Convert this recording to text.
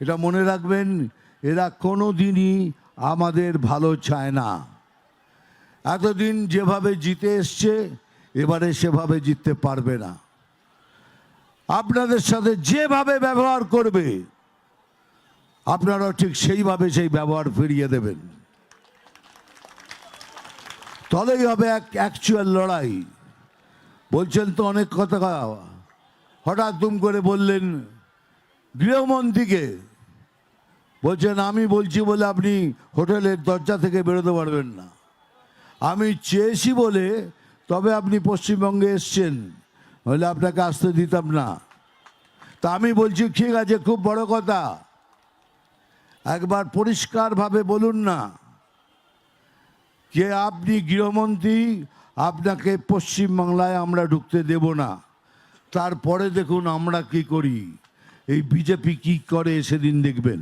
এটা মনে রাখবেন, এরা কোনো দিনই আমাদের ভালো চায় না। এতদিন যেভাবে জিতে এসছে, এবারে সেভাবে জিততে পারবে না। আপনাদের সাথে যেভাবে ব্যবহার করবে, আপনারাও ঠিক সেইভাবে সেই ব্যবহার ফিরিয়ে দেবেন। তবেই হবে এক অ্যাকচুয়াল লড়াই। বলছেন তো অনেক কথা, হঠাৎ দুম করে বললেন গৃহমন্ত্রীকে বলছেন, আমি বলছি বলে আপনি হোটেলের দরজা থেকে বেরোতে পারবেন না। আমি চেয়েছি বলে তবে আপনি পশ্চিমবঙ্গে এসছেন হলে আপনাকে আসতে দিতাম না। তা আমি বলছি, ঠিক আছে, খুব বড় কথা। একবার পরিষ্কারভাবে বলুন না যে আপনি গৃহমন্ত্রী, আপনাকে পশ্চিমবাংলায় আমরা ঢুকতে দেব না। তারপরে দেখুন আমরা কি করি। এই বিজেপি কি করে সেদিন দেখবেন?